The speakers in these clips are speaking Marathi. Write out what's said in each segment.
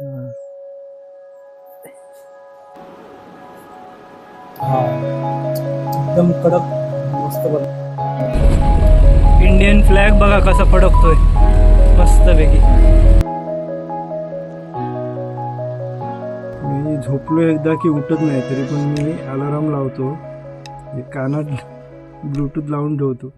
हा एकदम कडक मस्त बघ. इंडियन फ्लॅग बघा कसा फडकतोय. मस्तपैकी. मी झोपलो एकदा की उठत नाही तरी पण मी अलाराम लावतो. कानात ब्लूटूथ लावून ठेवतो.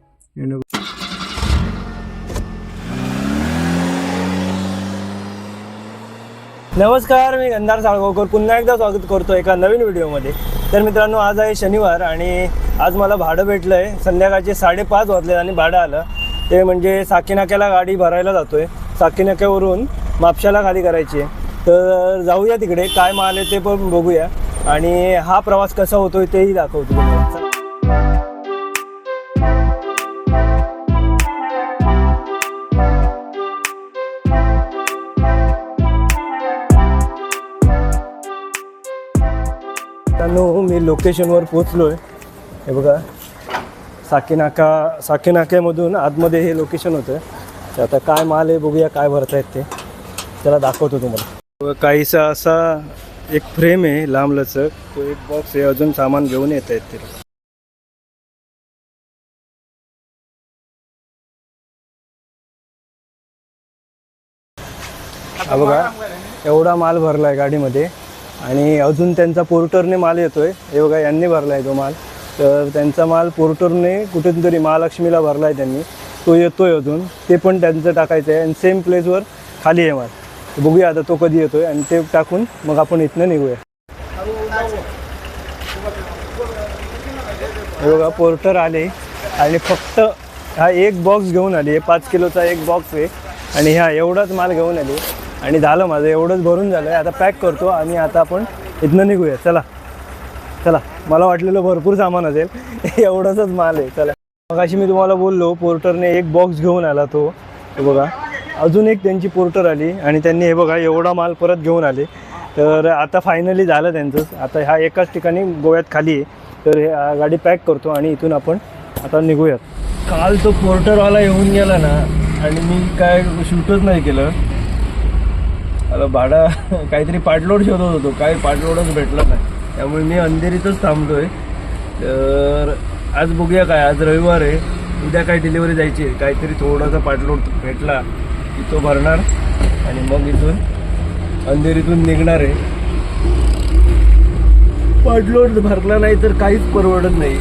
नमस्कार मी गंधार साळगावकर. पुन्हा एकदा स्वागत करतो एका नवीन व्हिडिओमध्ये. तर मित्रांनो आज आहे शनिवार आणि आज मला भाडं भेटलं आहे संध्याकाळचे साडेपाच वाजले आणि भाडं आलं. ते म्हणजे साकीनाक्याला गाडी भरायला जातो आहे साकीनाक्यावरून मापशाला खाली करायची आहे. तर जाऊया तिकडे. काय माल आहे ते पण बघूया. आणि हा प्रवास कसा होतोय तेही दाखवतो लोकेशनवर पोचलो आहे हे बघा साकीनाका साकीनाक्यामधून आतमध्ये हे लोकेशन होतं. तर आता काय माल आहे बघूया काय भरतायत ते. त्याला दाखवतो तुम्हाला. काहीसा असा एक फ्रेम आहे लांबलचक. तो एक बॉक्स आहे अजून सामान घेऊन येत आहेत ते हा बघा एवढा माल भरला आहे गाडीमध्ये. आणि अजून त्यांचा पोर्टरने माल येतोय. हे बघा यांनी भरला आहे तो माल. तर त्यांचा माल पोर्टरने कुठून तरी महालक्ष्मीला आहे त्यांनी. तो येतो आहे अजून. ते पण त्यांचं टाकायचं आहे आणि सेम प्लेसवर खाली आहे माल. बघूया आता तो कधी येतो आहे आणि ते टाकून मग आपण इथनं निघूया. हे बघा पोर्टर आले. आणि फक्त हा एक बॉक्स घेऊन आली. आहे पाच किलोचा एक बॉक्स आहे. आणि ह्या एवढाच माल घेऊन आली. आणि झालं माझं एवढंच भरून झालं आहे आता पॅक करतो आणि आता आपण इथनं निघूया. चला. चला. मला वाटलेलं भरपूर सामान असेल. एवढंच माल आहे. चला. मग अशी मी तुम्हाला बोललो पोर्टरने एक बॉक्स घेऊन आला तो. हे बघा. अजून एक त्यांची पोर्टर आली आणि त्यांनी हे बघा एवढा माल परत घेऊन आले. तर आता फायनली झालं त्यांचं. आता ह्या एकाच ठिकाणी गोव्यात खाली आहे. तर हे गाडी पॅक करतो आणि इथून आपण आता निघूयात. काल तो पोर्टरवाला येऊन गेला ना आणि मी काय शूटच नाही केलं. भाडा काहीतरी पाटलोड शोधत होतो. काही पाटलोडच भेटला नाही. त्यामुळे मी अंधेरीतच थांबतोय तर आज बघूया काय. आज रविवार आहे. उद्या काय डिलिव्हरी जायची आहे. काहीतरी थोडासा पाटलोड भेटला की तो भरणार. आणि मग इथून अंधेरीतून निघणार आहे. पाटलोड भरला नाही तर काहीच परवडत नाही.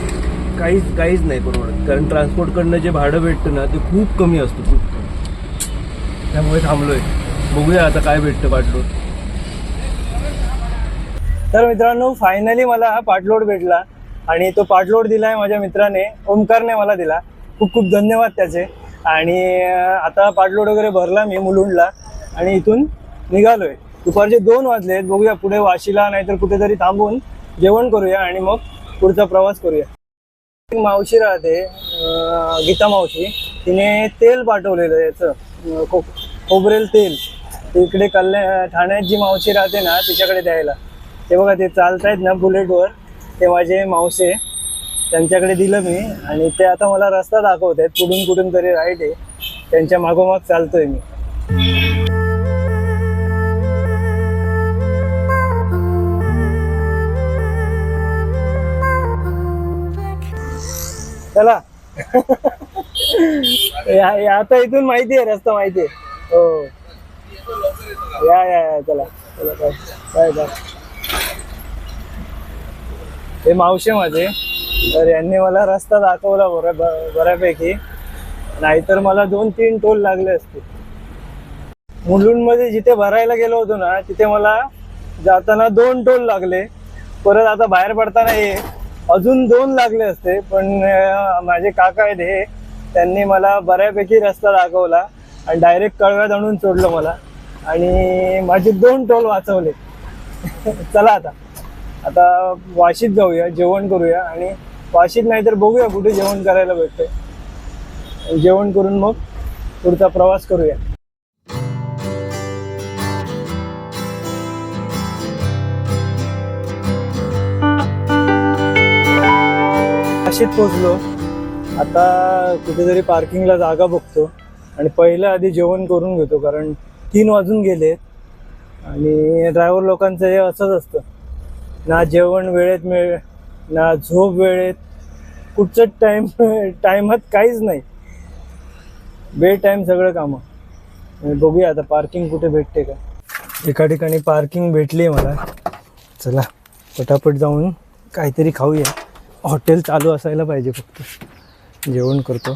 काहीच काहीच नाही परवडत. कारण ट्रान्सपोर्टकडनं जे भाडं भेटतं ना ते खूप कमी असतं खूप कमी. त्यामुळे थांबलोय. बघूया आता काय भेटतं पाटलोड. तर मित्रांनो फायनली मला हा पाटलोड भेटला आणि तो पाटलोड दिलाय माझ्या मित्राने ओमकारने मला दिला. खूप खूप धन्यवाद त्याचे. आणि आता पाटलोड वगैरे भरला मी मुलुंडला आणि इथून निघालोय. दुपारचे दोन वाजलेत बघूया पुढे वाशीला नाहीतर कुठेतरी थांबून जेवण करूया आणि मग पुढचा प्रवास करूया. मावशी राहते गीता मावशी. तिने तेल पाठवलेलं याचं खोबरेल तेल. इकडे कल्याण ठाण्यात जी मावशी राहते ना तिच्याकडे द्यायला. ते बघा ते चालतायत ना बुलेटवर ते माझे मावसे त्यांच्याकडे दिलं मी आणि ते आता मला रस्ता दाखवत आहेत कुठून कुठून तरी राईट आहे. त्यांच्या मागोमाग चालतोय मी. चला. या या- आता इथून माहिती आहे रस्ता माहिती आहे. हो. या या या चला. चला बाय. Bye bye. हे मावशे माझे. तर यांनी मला रस्ता दाखवला बऱ्या बऱ्यापैकी. नाहीतर मला दोन तीन टोल लागले असते मुलुंडमध्ये जिथे भरायला गेलो होतो ना तिथे मला जाताना दोन टोल लागले. परत आता बाहेर पडताना हे अजून दोन लागले असते. पण माझे काका आहेत हे त्यांनी मला बऱ्यापैकी रस्ता दाखवला आणि डायरेक्ट कळव्यात आणून सोडलं मला. आणि माझे दोन टोल वाचवले. चला आता. आता वाशीत जाऊया जेवण करूया आणि वाशीत नाही तर बघूया कुठे जेवण करायला भेटतंय. जेवण करून मग पुढचा प्रवास करूया. वाशीत पोचलो आता कुठेतरी पार्किंगला जागा बघतो आणि पहिलं आधी जेवण करून घेतो कारण तीन वाजून गेले आणि ड्रायव्हर लोकांचं हे असंच असतं. ना जेवण वेळेत मिळ ना झोप वेळेत. कुठचं टाईम टाईमात काहीच नाही. बे टाईम सगळं कामं. बघूया आता पार्किंग कुठे भेटते का. एका ठिकाणी पार्किंग भेटली आहे मला. चला पटापट जाऊन काहीतरी खाऊया. हॉटेल चालू असायला पाहिजे फक्त. जेवण करतो.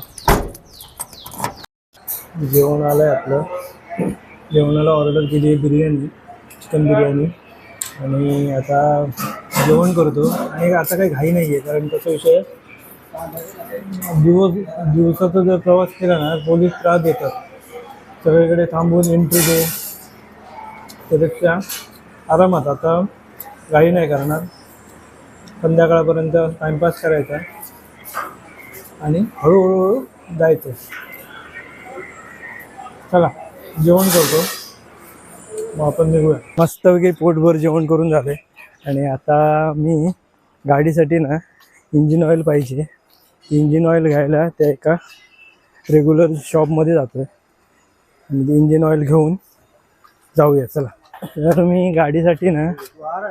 जेवण आलं आहे आपलं. जेवणाला ऑर्डर केली आहे बिर्याणी चिकन बिर्याणी. आणि आता जेवण करतो. आणि आता काही घाई नाही आहे कारण कसा विषय दिवस दिवसाचा जर प्रवास केला ना पोलीस त्रास देतात. सगळीकडे थांबून एंट्री दे. त्यापेक्षा आरामात. आता घाई नाही करणार. संध्याकाळपर्यंत टाईमपास करायचा आणि हळूहळू जायचं चला. जेवण करतो. मग आपण निघूया. मस्तपैकी पोटभर जेवण करून झाले. आणि आता मी गाडीसाठी ना इंजिन ऑइल पाहिजे. इंजिन ऑइल घ्यायला त्या एका रेग्युलर शॉपमध्ये जातो आहे आणि इंजिन ऑइल घेऊन जाऊया. चला. तर मी गाडीसाठी ना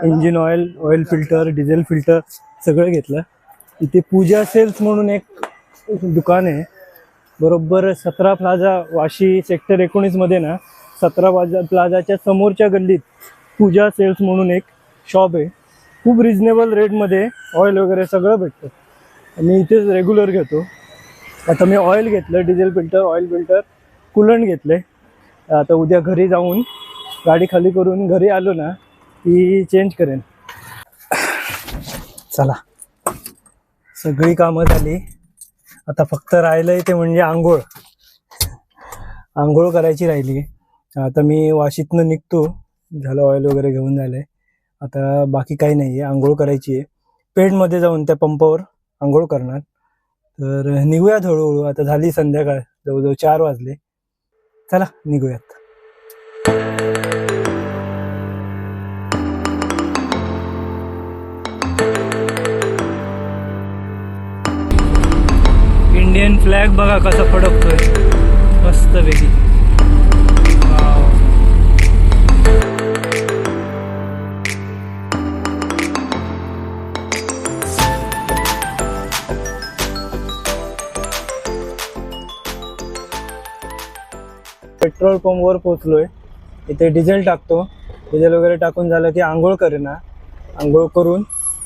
engine oil oil filter diesel filter सगळं घेतलं. इथे पूजा सेल्स म्हणून एक दुकान आहे. बरोबर सतरा प्लाझा वाशी सेक्टर एकोणीसमध्ये ना सतरा प्लाझा प्लाझाच्या समोरच्या गल्लीत पूजा सेल्स म्हणून एक शॉप आहे. खूप रिजनेबल रेटमध्ये ऑइल वगैरे सगळं भेटतं. मी इथेच रेग्युलर घेतो. आता मी ऑइल घेतलं diesel filter oil filter coolant घेतले आता उद्या घरी जाऊन गाडी खाली करून घरी आलो ना ती चेंज करेन. चला. सगळी कामं झाली. आता फक्त राहिलंय ते म्हणजे आंघोळ. आंघोळ करायची राहिली. आता मी वाशीतनं निघतो. झालं ऑइल वगैरे घेऊन झालंय. आता बाकी काही नाही आहे आंघोळ करायची आहे पेठमध्ये जाऊन त्या पंपावर आंघोळ करणार. तर निघूयात हळूहळू आता झाली संध्याकाळ. जवळजवळ चार वाजले. चला निघूयात. इंडियन फ्लॅग बघा कसा फडकतोय. मस्त पैकी. पेट्रोल पंपवर पोचलोय इथे डिझेल टाकतो. डिझेल वगैरे टाकून झालं की आंघोळ करेना. आंघोळ करून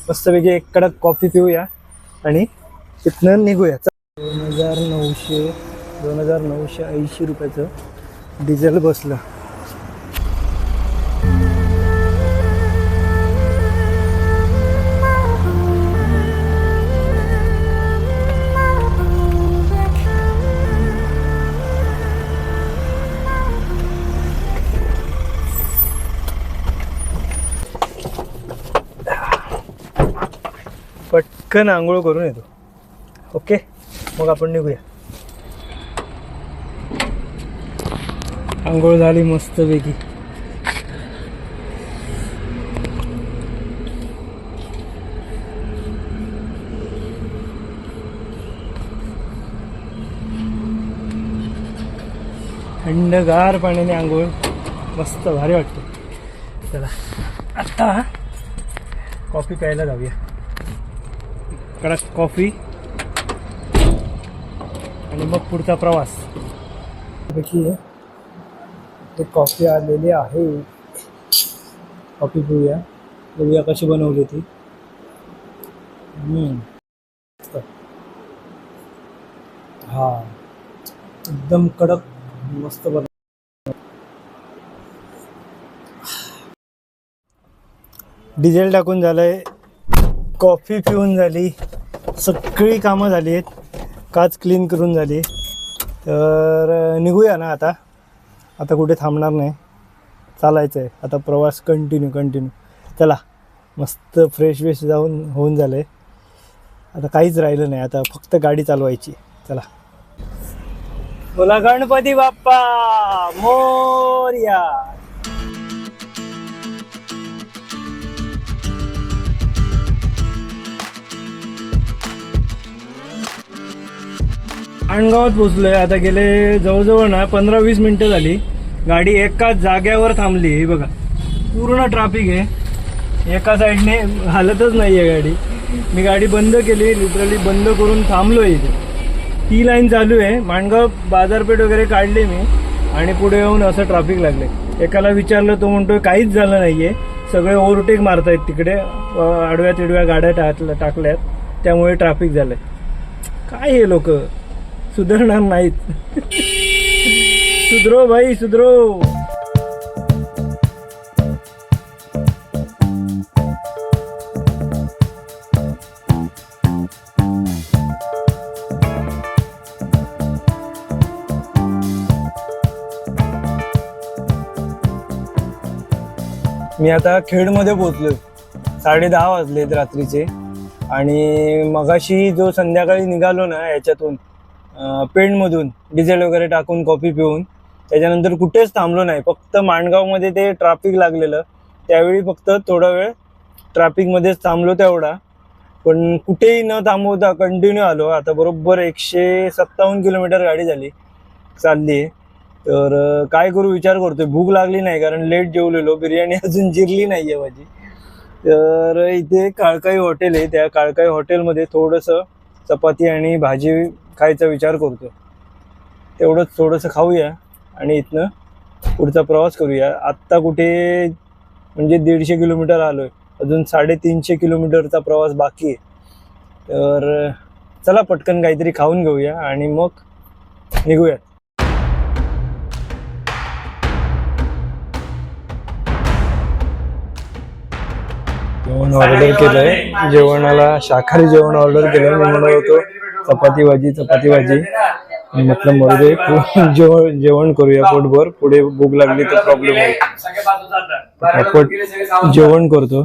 मस्तपैकी एक कडक कॉफी पिऊया आणि तिथनं निघूया. दोन हजार नऊशे दोन हजार नऊशे ऐंशी रुपयाचं डिझेल बसलं. पटकन आंघोळ करून येतो. ओके? मग आपण निघूया. आंघोळ झाली मस्तपैकी थंडगार पाण्याने आंघोळ. मस्त भारी वाटते चला आता कॉफी प्यायला जाऊया. कडक कॉफी आणि मग पुढचा प्रवास. पैकी ते कॉफी आलेली आहे. कॉफी पिऊया. बघूया कशी बनवली ती. हा. एकदम कडक मस्त बन डिझेल टाकून झालंय. कॉफी पिऊन झाली. सगळी कामं झाली आहेत. काच क्लीन करून झाली. तर निघूया ना आता. आता कुठे थांबणार नाही. चालायचं आहे आता प्रवास कंटिन्यू कंटिन्यू चला मस्त फ्रेश वेश जाऊन होऊन झालं आहे आता काहीच राहिलं नाही. आता फक्त गाडी चालवायची. चला. बोला गणपती बाप्पा! मोर्या! आणगावात पोचलोय आता गेले जवळजवळ ना पंधरा वीस मिनिटं झाली. गाडी एका जाग्यावर थांबली हे बघा. पूर्ण ट्राफिक आहे. एका साईडने हालतच नाही आहे गाडी. मी गाडी बंद केली लिटरली बंद करून थांबलो इथे. ती लाईन चालू आहे. माणगाव बाजारपेठ वगैरे काढली मी आणि पुढे येऊन असं ट्राफिक लागले एकाला विचारलं तो म्हणतोय काहीच झालं नाहीये. सगळे ओव्हरटेक मारतायत तिकडे. आडव्या तिडव्या गाड्या टाकल्या टाकल्यात. त्यामुळे ट्राफिक झालंय. काय हे लोक? सुधारणार नाहीत. सुधरो भाई सुधरो. मी आता खेडमध्ये पोचलो साडे दहा वाजलेत रात्रीचे. आणि मगाशी जो संध्याकाळी निघालो ना याच्यातून पेणमधून डिझेल वगैरे टाकून कॉफी पिऊन त्याच्यानंतर कुठेच थांबलो नाही. फक्त माणगावमध्ये ते ट्रॅफिक लागलेलं. त्यावेळी फक्त थोडा वेळ ट्रॅफिकमध्येच थांबलो तेवढा. पण कुठेही न थांबवता कंटिन्यू आलो. आता बरोबर एकशे सत्तावन्न किलोमीटर गाडी झाली चालली आहे तर काय करू विचार करतोय. भूक लागली नाही कारण लेट जेवलेलो. बिर्याणी अजून जिरली नाही आहे माझी. तर इथे काळकाई हॉटेल आहे. त्या काळकाई हॉटेलमध्ये थोडंसं चपाती आणि भाजी खायचा विचार करतो तेवढंच थोडंसं खाऊया आणि इथनं पुढचा प्रवास करूया. आत्ता कुठे म्हणजे दीडशे किलोमीटर आलो आहे अजून साडेतीनशे किलोमीटरचा प्रवास बाकी आहे. तर चला पटकन काहीतरी खाऊन घेऊया आणि मग निघूया जेवण ऑर्डर केलंय. जेवणाला शाकाहारी जेवण ऑर्डर केलं मी म्हणत होतो चपाती भाजी चपाती भाजी. म्हटलं मरू दे. जेवण जेवण करूया पोटभर. पुढे भूक लागली तर प्रॉब्लेम होईल जेवण करतो.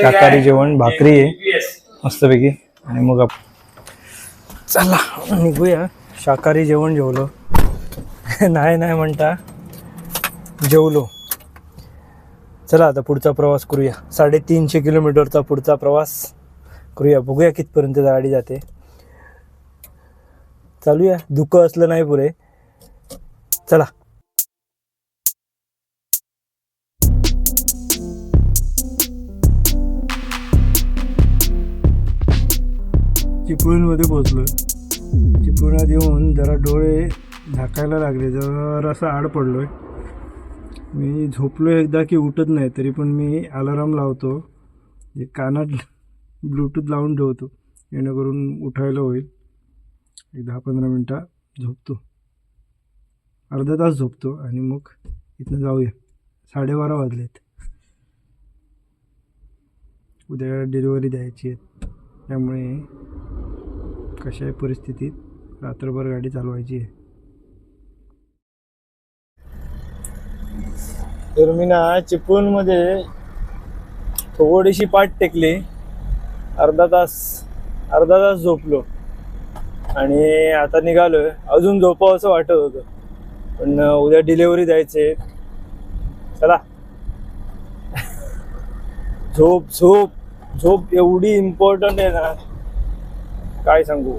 शाकाहारी जेवण भाकरी आहे. मस्तपैकी. आणि मग आप चला निघूया. शाकाहारी जेवण जेवलो. नाही नाही म्हणता. जेवलो. चला आता पुढचा प्रवास करूया. साडेतीनशे किलोमीटरचा पुढचा प्रवास करूया. बघूया कितपर्यंत गाडी जाते. चालूया. धुकं असलं नाही पुरे चला. चिपळूणमध्ये पोचलो चिपळूणात येऊन जरा डोळे झाकायला लागले. जरासं आड पडलोय. मी झोपलो एकदा की उठत नाही तरी पण मी अलाराम लावतो. एक कानात ब्लूटूथ लावून ठेवतो. जेणेकरून उठायला होईल. एक दहा पंधरा मिनटं झोपतो. अर्धा तास झोपतो आणि मग इथनं जाऊया. साडेबारा वाजलेत. उद्या डिलिव्हरी द्यायची आहे. त्यामुळे कशाही परिस्थितीत रात्रभर गाडी चालवायची आहे. तर मी ना चिपळूणमध्ये थोडीशी पाठ टेकली. अर्धा तास अर्धा तास झोपलो. आणि आता निघालोय. अजून झोपावं असं वाटत होतं. पण उद्या डिलेवरी द्यायचे. चला. झोप झोप झोप एवढी इम्पॉर्टंट आहे ना. काय सांगू?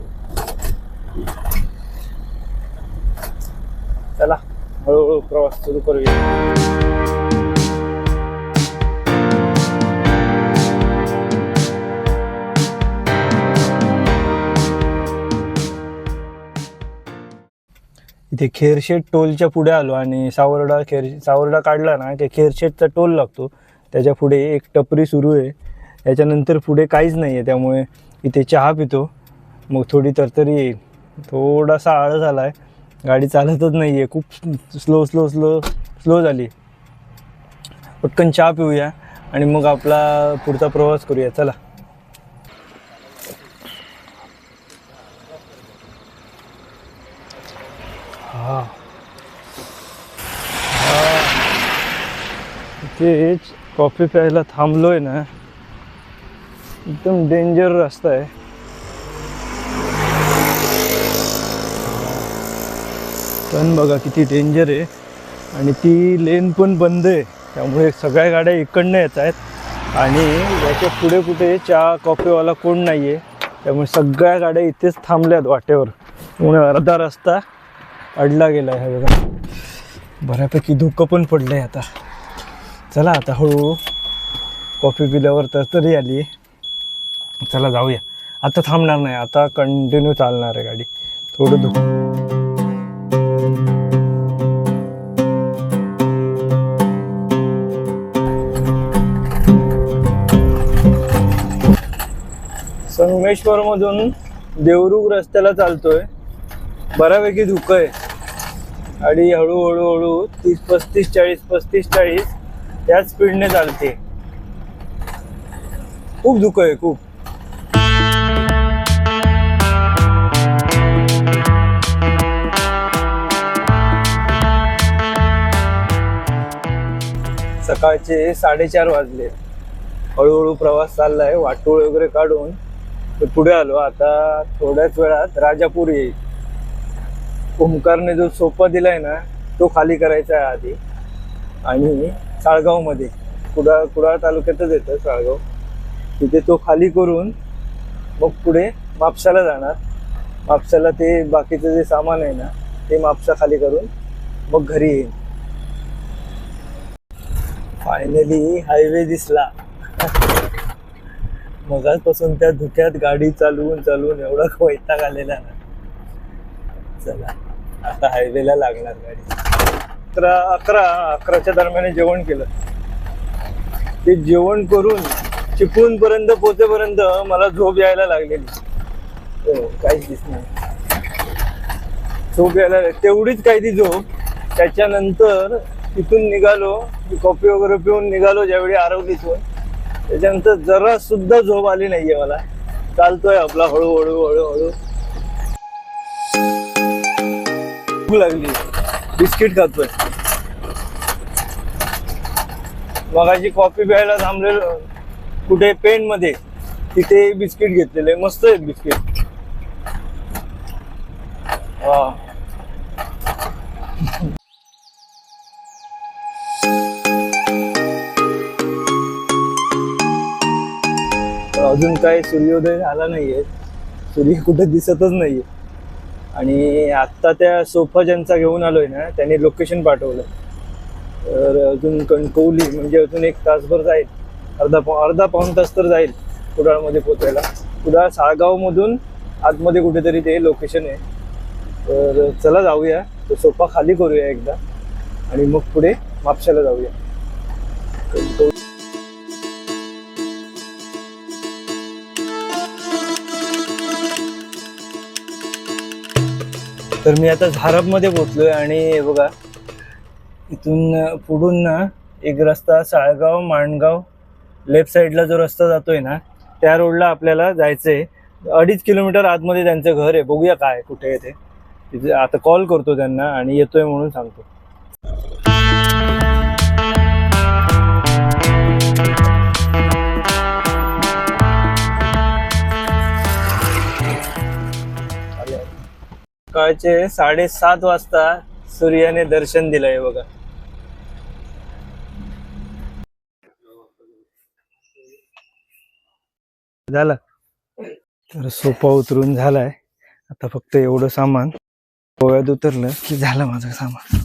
चला हळूहळू प्रवास सुरू करूया. इथे खेरशेट टोलच्या पुढे आलो आणि सावर्डा खेर सावर्डा काढला ना की खेरशेटचा टोल लागतो. त्याच्या पुढे एक टपरी सुरू आहे. याच्यानंतर पुढे काहीच नाही आहे त्यामुळे इथे चहा पितो. मग थोडी तरतरी येईल. थोडासा आळ झाला आहे गाडी चालतच नाही आहे खूप स्लो स्लो स्लो स्लो झाली. पटकन चहा पिऊया आणि मग आपला पुढचा प्रवास करूया. चला. हा. तेच कॉफी प्यायला थांबलोय ना. एकदम डेंजर रस्ता आहे. पण बघा किती डेंजर आहे. आणि ती लेन पण बंद आहे. त्यामुळे सगळ्या गाड्या इकडनं येत आहेत. आणि याच्यापुढे कुठे चहा कॉफीवाला कोण नाही आहे त्यामुळे सगळ्या गाड्या इथेच थांबल्यात वाटेवर. त्यामुळे अर्धा रस्ता अडला गेला आहे बघा. बऱ्यापैकी धुकं पण पडलं आहे आता. चला आता हळू कॉफी पिल्यावर तर तरी आली. चला जाऊया. आता थांबणार नाही आता कंटिन्यू चालणार आहे गाडी. थोडं धुकं. संगमेश्वर मधून देवरुख रस्त्याला चालतोय. बऱ्यापैकी धुकं आहे. गाडी हळूहळू हळू तीस पस्तीस चाळीस पस्तीस चाळीस त्याच स्पीडने चालते. खूप धुकं आहे खूप. सकाळचे साडेचार वाजले. हळूहळू प्रवास चाललाय वाटोळ वगैरे काढून. पुढे आलो आता थोड्याच वेळात राजापूर येईल. ओमकारने जो सोपा दिलाय ना तो खाली करायचा आहे आधी. आणि साळगावमध्ये कुडाळ कुडाळ तालुक्यातच येतं साळगाव. तिथे तो खाली करून मग पुढे म्हापशाला जाणार. म्हापशाला ते बाकीचं जे सामान आहे ना ते मापसा खाली करून मग घरी येईन फायनली हायवे दिसला. मगापासून त्या धुक्यात गाडी चालवून चालवून एवढा वैताग आलेला ना. चला. आता हायवेला लागणार गाडी. अकरा अकरा अकराच्या दरम्यान जेवण केलं. ते जेवण करून चिपळूण पर्यंत पोचेपर्यंत मला झोप यायला लागलेली. हो, काहीच दिसणार झोप यायला तेवढीच काही ती झोप. त्याच्यानंतर तिथून निघालो. कॉफी वगैरे पिऊन निघालो ज्यावेळी आरवलीतून त्याच्यानंतर जरा सुद्धा झोप आली नाहीये मला. चालतोय आपला हळूहळू हळूहळू. लागली. बिस्किट खातोय. मगाची कॉफी प्यायला थांबलेलो. कुठे पेन मध्ये. तिथे बिस्किट घेतलेले. मस्त आहेत बिस्किट. हा. अजून काय सूर्योदय झाला नाहीये. सूर्य कुठे दिसतच नाहीये. आणि आत्ता त्या सोफा ज्यांचा घेऊन आलोय ना त्यांनी लोकेशन पाठवलं. तर अजून कणकवली म्हणजे अजून एक तासभर जाईल. अर्धा पा अर्धा पाऊण तास तर जाईल कुडाळमध्ये पोचायला. कुडाळ साळगावमधून आतमध्ये कुठेतरी ते लोकेशन आहे. तर चला जाऊया. तो सोफा खाली करूया एकदा. आणि मग पुढे मापशाला जाऊया. तर मी आता झारपमध्ये आहे आणि बघा इथून पुढून ना एक रस्ता साळगाव माणगाव लेफ्ट साईडला जो रस्ता जातो आहे ना त्या रोडला आपल्याला जायचं आहे अडीच किलोमीटर आतमध्ये त्यांचं घर आहे. बघूया काय कुठे आहे ते. तिथे आता कॉल करतो त्यांना आणि येतोय म्हणून सांगतो. सकाळचे साडेसात वाजता सूर्याने दर्शन दिलंय बघा. झालं. तर सोपा उतरून झालाय. आता फक्त एवढं सामान पोळ्यात उतरलं की झालं माझं सामान.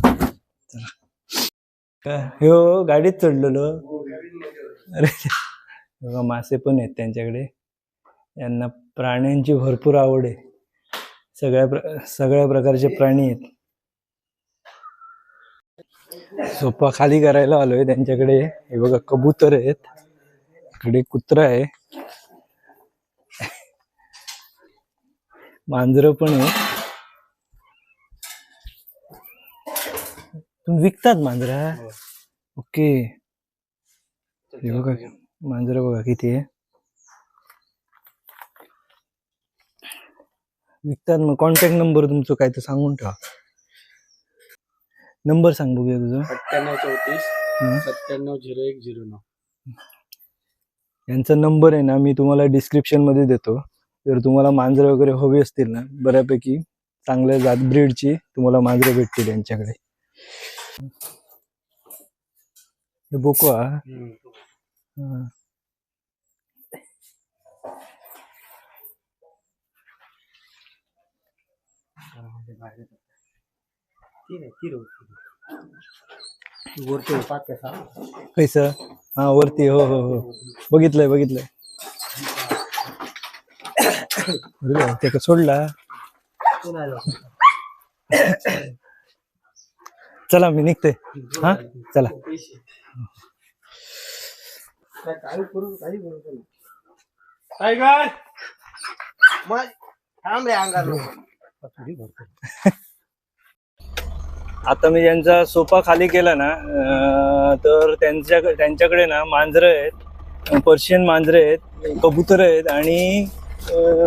चला. काय? हो गाडीत चढलेलो. अरे बघा मासे पण आहेत त्यांच्याकडे. यांना प्राण्यांची भरपूर आवड आहे. सगळ्या प्र सगळ्या प्रकारचे प्राणी आहेत. सोपा खाली करायला आलोय त्यांच्याकडे. हे बघा कबूतर आहेत. इकडे कुत्रा आहे. मांजर पण आहे तुम्ही विकतात मांजरा? ओके. हे बघा मांजर बघा किती आहे. विकतात मग कॉन्टॅक्ट नंबर तुमचं काय तर सांगून ठेवा. नंबर सांग बघूया तुझा. अठ्ठ्याण्णव चौतीस हं. सत्त्याण्णव झिरो एक झिरो नऊ. यांचा नंबर आहे ना मी तुम्हाला डिस्क्रिप्शनमध्ये देतो. जर तुम्हाला मांजरं वगैरे हवी असतील ना बऱ्यापैकी चांगल्या जात ब्रीडची तुम्हाला मांजरं भेटतील यांच्याकडे. हे बोकवा हा. ती नाही ती रोज वरती पाच कसा कैसं हा वरती हो हो हो. बघितलंय बघितलंय. अरे, ते सोडला? चला मी निघते. हा? चला. काय करू काही करू टायगर! मग थांब रे अंगार आता मी ज्यांचा सोफा खाली केला ना तर त्यांच्या त्यांच्याकडे ना मांजरं आहेत पर्शियन मांजरं आहेत कबूतर आहेत आणि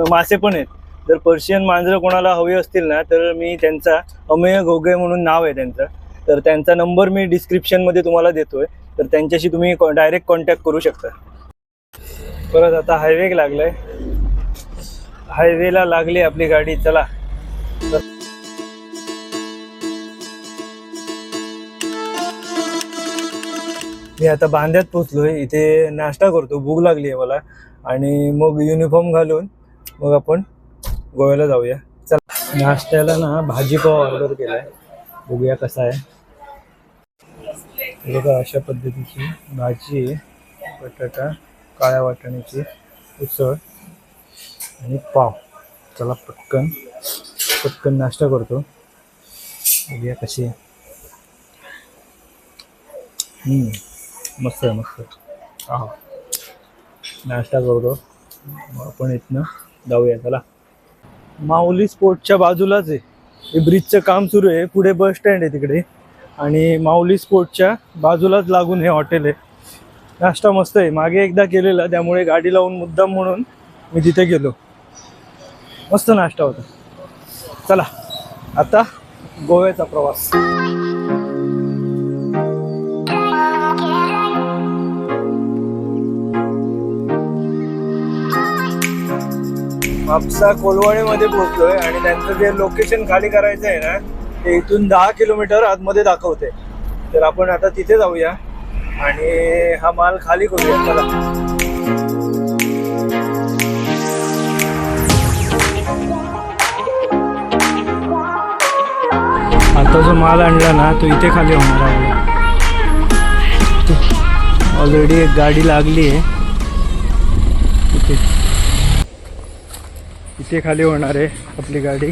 मासे पण आहेत. जर पर्शियन मांजरं कोणाला हवी असतील ना तर मी त्यांचा अमेय घोगे म्हणून नाव आहे त्यांचं. तर त्यांचा नंबर मी डिस्क्रिप्शनमध्ये तुम्हाला देतोय. तर त्यांच्याशी तुम्ही डायरेक्ट कॉन्टॅक्ट करू शकता. परत आता हायवे लागलाय. हायवेला लागली आपली गाडी. चला. मी आता बांध्यात पोचलोय इथे नाश्ता करतो भूक लागली आहे मला. आणि मग युनिफॉर्म घालून मग आपण गोव्याला जाऊया. चला. नाश्त्याला ना भाजीपाव ऑर्डर केलाय. बघूया कसा आहे. बघा अशा पद्धतीची भाजी आहे. बटाटा काळ्या वाटाण्याची उसळ आणि पाव. चला पटकन पटकन नाश्ता करतो. बघूया कशी आहे. मस्त आहे मस्त हा. नाश्ता करतो. आपण इथनं जाऊया चला. माऊली स्पोर्टच्या बाजूलाच आहे. हे ब्रिजचं काम सुरू आहे. पुढे बस स्टँड आहे तिकडे. आणि माऊली स्पोर्टच्या बाजूलाच लागून हे हॉटेल आहे. नाश्ता मस्त आहे. मागे एकदा केलेला त्यामुळे गाडी लावून मुद्दाम म्हणून मी तिथे गेलो. मस्त नाश्ता होता. चला. आता गोव्याचा प्रवास. म्हापसा कोलवाडीमध्ये पोहोचलोय आणि त्यांचं जे लोकेशन खाली करायचं आहे ना ते इथून दहा किलोमीटर आतमध्ये दाखवते तर आपण आता तिथे जाऊया आणि हा माल खाली करूया. चला. आता जो माल आणला ना तो इथे खाली होणार आहे. ऑलरेडी एक गाडी लागली आहे. इथे खाली होणार आहे आपली गाडी.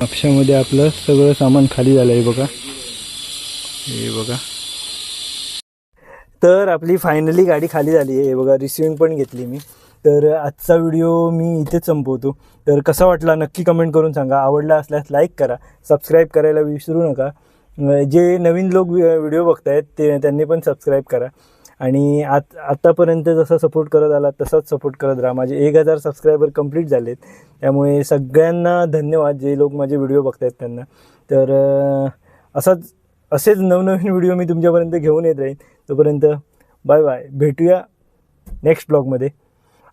कक्षामध्ये आपलं सगळं सामान खाली झालं आहे बघा. हे बघा. तर आपली फायनली गाडी खाली झाली आहे. हे बघा रिसिविंग पण घेतली मी. तर आजचा व्हिडिओ मी इथेच संपवतो. तर कसा वाटला नक्की कमेंट करून सांगा. आवडला असल्यास लाईक करा. सबस्क्राईब करायला विसरू नका. जे नवीन लोक व्हिडिओ बघतायत ते त्यांनी पण सबस्क्राईब करा. आणि आत आत्तापर्यंत जसा सपोर्ट करत आला तसाच सपोर्ट करत राहा. माझे एक हजार सबस्क्रायबर कंप्लीट झालेत. त्यामुळे सगळ्यांना धन्यवाद जे लोक माझे व्हिडिओ बघतायत त्यांना. तर असाच असेच नवनवीन व्हिडिओ मी तुमच्यापर्यंत घेऊन येत राहीन. तोपर्यंत बाय बाय भेटूया नेक्स्ट ब्लॉगमध्ये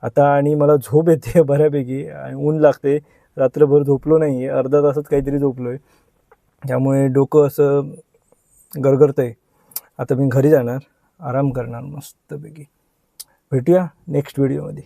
आता आणि मला झोप येते बऱ्यापैकी. आणि ऊन लागते. रात्रभर झोपलो नाही. आहे अर्धा तासच काहीतरी झोपलो आहे त्यामुळे डोकं असं गरगरतं आहे आता मी घरी जाणार. आराम करणार मस्तपैकी. भेटूया नेक्स्ट व्हिडिओमध्ये